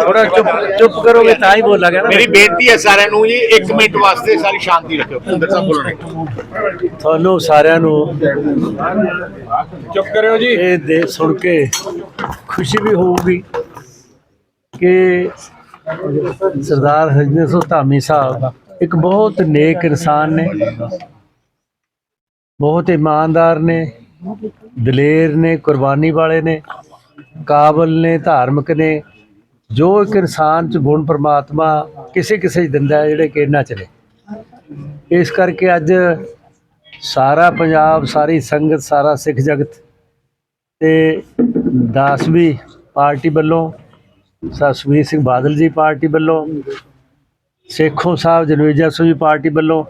ਥੋੜਾ ਚੁੱਪ ਚੁੱਪ ਕਰੋਗੇ ਤਾਂ ਹੀ ਬੋਲਾਂਗਾ ਨਾ। ਮੇਰੀ ਬੇਨਤੀ ਹੈ ਸਾਰਿਆਂ ਨੂੰ ਜੀ 1 ਮਿੰਟ ਵਾਸਤੇ ਸਾਰੀ ਸ਼ਾਂਤੀ ਰੱਖਿਓ। ਭੁੰਦਰ ਸਾਹਿਬ ਬੋਲਣੇ ਤੁਹਾਨੂੰ ਸਾਰਿਆਂ ਨੂੰ ਚੁੱਪ ਕਰਿਓ ਜੀ। ਇਹ ਦੇ ਸੁਣ ਕੇ ਖੁਸ਼ੀ ਵੀ ਹੋਊਗੀ ਕਿ ਸਰਦਾਰ ਹਰਜਿੰਦਰ ਸਿੰਘ ਧਾਮੀ ਸਾਹਿਬ ਇੱਕ ਬਹੁਤ ਨੇਕ ਇਨਸਾਨ ਨੇ ਬਹੁਤ ਇਮਾਨਦਾਰ ਨੇ। ਦਲੇਰ ਨੇ, ਕੁਰਬਾਨੀ ਵਾਲੇ ਨੇ, ਕਾਬਲ ਨੇ, ਧਾਰਮਿਕ ਨੇ, ਜੋ ਇੱਕ ਇਨਸਾਨ ਚ ਗੁਣ ਪ੍ਰਮਾਤਮਾ ਕਿਸੇ ਕਿਸੇ ਚ ਦਿੰਦਾ ਜਿਹੜੇ ਕਿ ਇਹਨਾਂ ਚ ਇਸ ਕਰਕੇ ਅੱਜ ਸਾਰਾ ਪੰਜਾਬ, ਸਾਰੀ ਸੰਗਤ, ਸਾਰਾ ਸਿੱਖ ਜਗਤ ਤੇ ਦਾਸਵੀ ਪਾਰਟੀ ਵੱਲੋਂ ਸਸਵੀਰ ਸਿੰਘ ਬਾਦਲ ਜੀ ਪਾਰਟੀ ਵੱਲੋਂ, ਸੇਖੋਂ ਸਾਹਿਬ ਜਨਵੇਜਾ ਸੁਜੀ ਪਾਰਟੀ ਵੱਲੋਂ,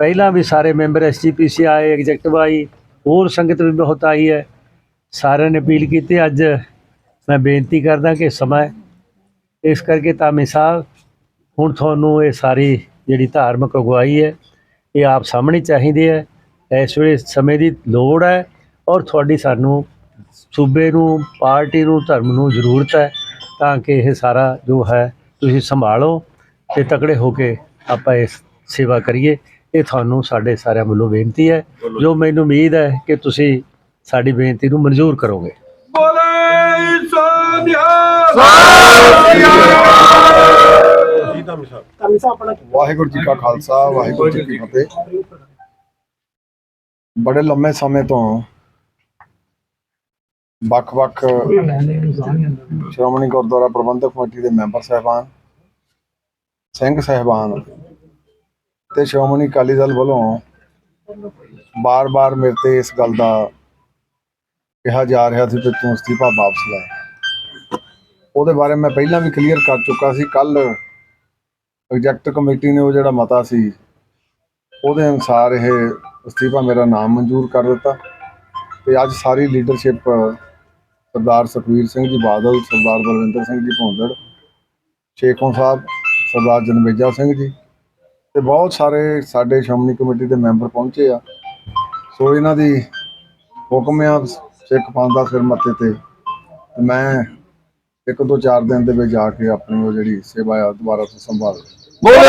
ਪਹਿਲਾਂ ਵੀ ਸਾਰੇ ਮੈਂਬਰ ਐਸਜੀਪੀਸੀ ਆਏ, ਐਗਜ਼ੈਕਟਿਵ ਆਈ ਹੋਰ ਸੰਗਤ ਵੀ ਬਹੁਤ ਆਈ ਹੈ। ਸਾਰਿਆਂ ਨੇ ਅਪੀਲ ਕੀਤੀ, ਅੱਜ ਮੈਂ ਬੇਨਤੀ ਕਰਦਾ ਕਿ ਸਮਾਂ ਇਸ ਕਰਕੇ ਤਾਮੀ ਸਾਹਿਬ ਹੁਣ ਤੁਹਾਨੂੰ ਇਹ ਸਾਰੀ ਜਿਹੜੀ ਧਾਰਮਿਕ ਅਗਵਾਈ ਹੈ, ਇਹ ਆਪ ਸਾਹਮਣੇ ਚਾਹੀਦੀ ਹੈ। ਇਸ ਵੇਲੇ ਸਮੇਂ ਦੀ ਲੋੜ ਹੈ ਔਰ ਤੁਹਾਡੀ ਸਾਨੂੰ ਸੂਬੇ ਨੂੰ, ਪਾਰਟੀ ਨੂੰ, ਧਰਮ ਨੂੰ ਜ਼ਰੂਰਤ ਹੈ ਤਾਂ ਕਿ ਇਹ ਸਾਰਾ ਜੋ ਹੈ, ਤੁਸੀਂ ਸੰਭਾਲੋ ਤੇ ਤਕੜੇ ਹੋ ਕੇ ਆਪਾਂ ਇਸ ਸੇਵਾ ਕਰੀਏ। ਇਹ ਤੁਹਾਨੂੰ ਸਾਡੇ ਸਾਰਿਆਂ ਵੱਲੋਂ ਬੇਨਤੀ ਹੈ ਜੋ ਮੈਨੂੰ ਉਮੀਦ ਹੈ ਕਿ ਤੁਸੀਂ ਸਾਡੀ ਬੇਨਤੀ ਨੂੰ ਮਨਜ਼ੂਰ ਕਰੋਗੇ। ਬੋਲੇ ਸੋਨਿਆ ਵਾਹਿਗੁਰੂ ਜੀ ਕਾ ਖਾਲਸਾ ਵਾਹਿਗੁਰੂ ਜੀ ਕੀ ਫਤਿਹ। ਬੜੇ ਲੰਮੇ ਸਮੇਂ ਤੋਂ ਵੱਖ-ਵੱਖ ਸ਼੍ਰੋਮਣੀ ਗੁਰਦੁਆਰਾ ਪ੍ਰਬੰਧਕ ਕਮੇਟੀ ਦੇ ਮੈਂਬਰ ਸਹਿਬਾਨ ਸਿੰਘ ਸਹਿਬਾਨ ਤੇ ਸ਼੍ਰੋਮਣੀ ਅਕਾਲੀ ਦਲ ਵੱਲੋਂ ਬਾਰ-ਬਾਰ ਮੇਰੇ ਤੇ ਇਸ ਗੱਲ ਦਾ ਕਿਹਾ ਜਾ ਰਿਹਾ ਸੀ ਕਿ ਤੂੰ ਅਸਤੀਫਾ ਵਾਪਸ ਲੈ। ਉਹਦੇ ਬਾਰੇ ਮੈਂ ਪਹਿਲਾਂ ਵੀ ਕਲੀਅਰ ਕਰ ਚੁੱਕਾ ਸੀ। ਕੱਲ ਐਗਜੈਕਟ ਕਮੇਟੀ ਨੇ ਉਹ ਜਿਹੜਾ ਮਤਾ ਸੀ, ਉਹਦੇ ਅਨੁਸਾਰ ਇਹ ਅਸਤੀਫਾ ਮੇਰਾ ਨਾਮ ਮਨਜ਼ੂਰ ਕਰ ਦਿੱਤਾ। ਤੇ ਅੱਜ ਸਾਰੀ ਲੀਡਰਸ਼ਿਪ ਸਰਦਾਰ ਸੁਖਵੀਰ ਸਿੰਘ ਜੀ ਬਾਦਲ, ਸਰਦਾਰ ਬਲਵਿੰਦਰ ਸਿੰਘ ਜੀ ਭੌਂਦੜ, ਸ਼ੇਖੋਂ ਸਾਹਿਬ, ਸਰਦਾਰ ਜਨਮੇਜਾ ਸਿੰਘ ਜੀ ਤੇ ਬਹੁਤ ਸਾਰੇ ਸਾਡੇ ਸ਼੍ਰੋਮਣੀ ਕਮੇਟੀ ਦੇ ਮੈਂਬਰ ਪਹੁੰਚੇ ਆ। ਸੋ ਇਹਨਾਂ ਦੀ ਹੁਕਮ ਆ ਸਿੱਖ ਪੰਥ ਦਾ ਸਿਰ ਮੱਥੇ ਤੇ। ਤੇ ਮੈਂ ਇੱਕ ਦੋ ਚਾਰ ਦਿਨ ਦੇ ਵਿੱਚ ਜਾ ਕੇ ਆਪਣੀ ਉਹ ਜਿਹੜੀ ਸੇਵਾ ਆ, ਦੁਬਾਰਾ ਤੋਂ ਸੰਭਾਲ ਵਾਹਿਗੁਰੂ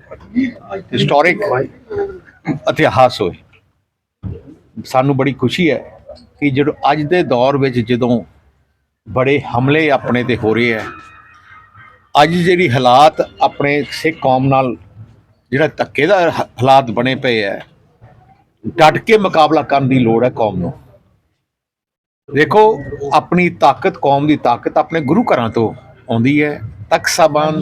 ਹਿਸਟੋਰਿਕ ਇਤਿਹਾਸ ਹੋਏ। ਸਾਨੂੰ ਬੜੀ ਖੁਸ਼ੀ ਹੈ ਕਿ ਜਦੋਂ ਅੱਜ ਦੇ ਦੌਰ ਵਿੱਚ ਜਦੋਂ ਬੜੇ ਹਮਲੇ ਆਪਣੇ ਤੇ ਹੋ ਰਹੇ ਹੈ, ਅੱਜ ਜਿਹੜੀ ਹਾਲਾਤ ਆਪਣੇ ਸਿੱਖ ਕੌਮ ਨਾਲ ਜਿਹੜਾ ਧੱਕੇ ਦਾ ਹਾਲਾਤ ਬਣੇ ਪਏ ਹੈ, ਡਟ ਕੇ ਮੁਕਾਬਲਾ ਕਰਨ ਦੀ ਲੋੜ ਹੈ ਕੌਮ ਨੂੰ। ਦੇਖੋ, ਆਪਣੀ ਤਾਕਤ ਕੌਮ ਦੀ ਤਾਕਤ ਆਪਣੇ ਗੁਰੂ ਘਰਾਂ ਤੋਂ ਆਉਂਦੀ ਹੈ। ਤਖਤ ਸਾਹਿਬਾਨ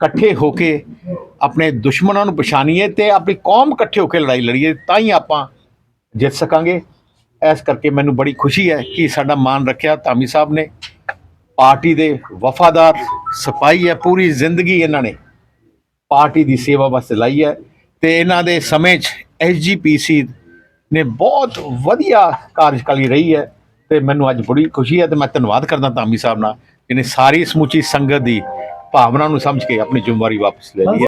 ਇਕੱਠੇ ਹੋ ਕੇ ਆਪਣੇ ਦੁਸ਼ਮਣਾਂ ਨੂੰ ਪਛਾਣੀਏ ਤੇ ਆਪਣੀ ਕੌਮ ਇਕੱਠੇ ਹੋ ਕੇ ਲੜਾਈ ਲੜੀਏ, ਤਾਂ ਹੀ ਆਪਾਂ ਜਿੱਤ ਸਕਾਂਗੇ। ਇਸ ਕਰਕੇ ਮੈਨੂੰ ਬੜੀ ਖੁਸ਼ੀ ਹੈ ਕਿ ਸਾਡਾ ਮਾਨ ਰੱਖਿਆ ਧਾਮੀ ਸਾਹਿਬ ਨੇ। ਪਾਰਟੀ ਦੇ ਵਫਾਦਾਰ ਸਿਪਾਹੀ ਹੈ, ਪੂਰੀ ਜ਼ਿੰਦਗੀ ਇਹਨਾਂ ਨੇ ਪਾਰਟੀ ਦੀ ਸੇਵਾ ਵਾਸਤੇ ਲਾਈ ਹੈ ਤੇ ਇਹਨਾਂ ਦੇ ਸਮੇਂ 'ਚ ਐਸਜੀਪੀਸੀ ਨੇ ਬਹੁਤ ਵਧੀਆ ਕਾਰਜਕਾਲੀ ਰਹੀ ਹੈ ਤੇ ਮੈਨੂੰ ਅੱਜ ਬੜੀ ਖੁਸ਼ੀ ਹੈ ਤੇ ਮੈਂ ਧੰਨਵਾਦ ਕਰਦਾ ਧਾਮੀ ਸਾਹਿਬ ਨਾਲ, ਜਿਹਨੇ ਸਾਰੀ ਸਮੁੱਚੀ ਸੰਗਤ ਦੀ ਭਾਵਨਾ ਨੂੰ ਸਮਝ ਕੇ ਆਪਣੀ ਜ਼ਿੰਮੇਵਾਰੀ ਵਾਪਸ ਲੈ ਲਈ